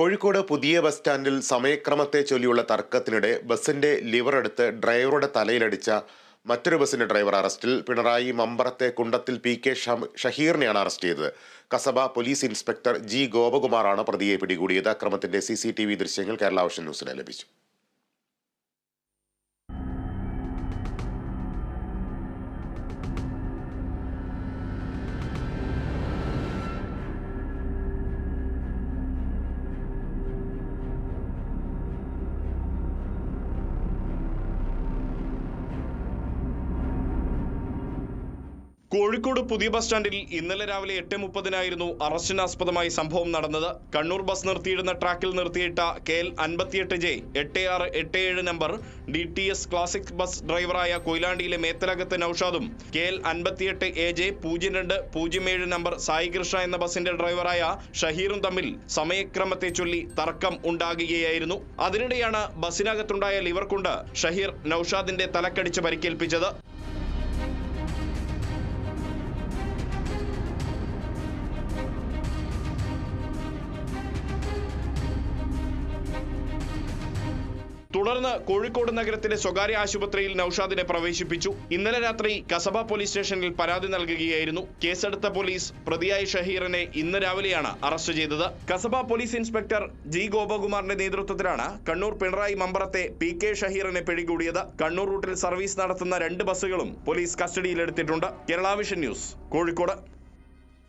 കോഴിക്കോട് പുതിയ ബസ് സ്റ്റാൻഡിൽ സമയക്രമത്തെ ചൊല്ലിയുള്ള തർക്കത്തിനിടെ ബസിന്റെ ലിവർ എടുത്ത് ഡ്രൈവറുടെ തലയിലടിച്ച മറ്റൊരു ബസിന്റെ ഡ്രൈവർ അറസ്റ്റിൽ പിണറായി മമ്പറത്തെ കുണ്ടത്തിൽ പി കെ ഷഹീറിനെയാണ് അറസ്റ്റ് ചെയ്തത്. കസബ പോലീസ് ഇൻസ്പെക്ടർ ജി ഗോപകുമാറാണ് പ്രതിയെ പിടികൂടിയത്. അക്രമത്തിന്റെ സി ദൃശ്യങ്ങൾ കേരള ഓഷൻ ന്യൂസിന് ലഭിച്ചു. കോഴിക്കോട് പുതിയ ബസ് സ്റ്റാൻഡിൽ ഇന്നലെ രാവിലെ എട്ട് മുപ്പതിനായിരുന്നു അറസ്റ്റിനാസ്പദമായി സംഭവം നടന്നത്. കണ്ണൂർ ബസ് നിർത്തിയിടുന്ന ട്രാക്കിൽ നിർത്തിയിട്ട കെ എൽ അൻപത്തിയെട്ട് ജെ എട്ട് ആറ് എട്ട് ഏഴ് number D T S classic bus ഡ്രൈവറായ കൊയിലാണ്ടിയിലെ മേത്തലകത്ത് നൌഷാദും കെ എൽ അൻപത്തിയെട്ട് എ ജെ പൂജ്യം രണ്ട് പൂജ്യം ഏഴ് നമ്പർ സായി കൃഷ്ണ എന്ന ബസിന്റെ ഡ്രൈവറായ ഷഹീറും തമ്മിൽ സമയക്രമത്തെ ചൊല്ലി തർക്കം ഉണ്ടാകുകയായിരുന്നു. അതിനിടെയാണ് ബസിനകത്തുണ്ടായ ലിവർ കൊണ്ട് ഷഹീർ നൌഷാദിന്റെ തലക്കടിച്ച് പരിക്കേൽപ്പിച്ചത്. തുടർന്ന് കോഴിക്കോട് നഗരത്തിലെ സ്വകാര്യ ആശുപത്രിയിൽ നൌഷാദിനെ പ്രവേശിപ്പിച്ചു. ഇന്നലെ രാത്രി കസബ പോലീസ് സ്റ്റേഷനിൽ പരാതി നൽകുകയായിരുന്നു. കേസെടുത്ത പോലീസ് പ്രതിയായ ഷഹീറിനെ ഇന്ന് രാവിലെയാണ് അറസ്റ്റ് ചെയ്തത്. കസബ പോലീസ് ഇൻസ്പെക്ടർ ജി ഗോപകുമാറിന്റെ നേതൃത്വത്തിലാണ് കണ്ണൂർ പിണറായി മമ്പറത്തെ പി കെ ഷഹീറിനെ പിടികൂടിയത്. കണ്ണൂർ റൂട്ടിൽ സർവീസ് നടത്തുന്ന രണ്ട് ബസ്സുകളും police കസ്റ്റഡിയിലെടുത്തിട്ടുണ്ട്. Kerala vision news Kozhikode.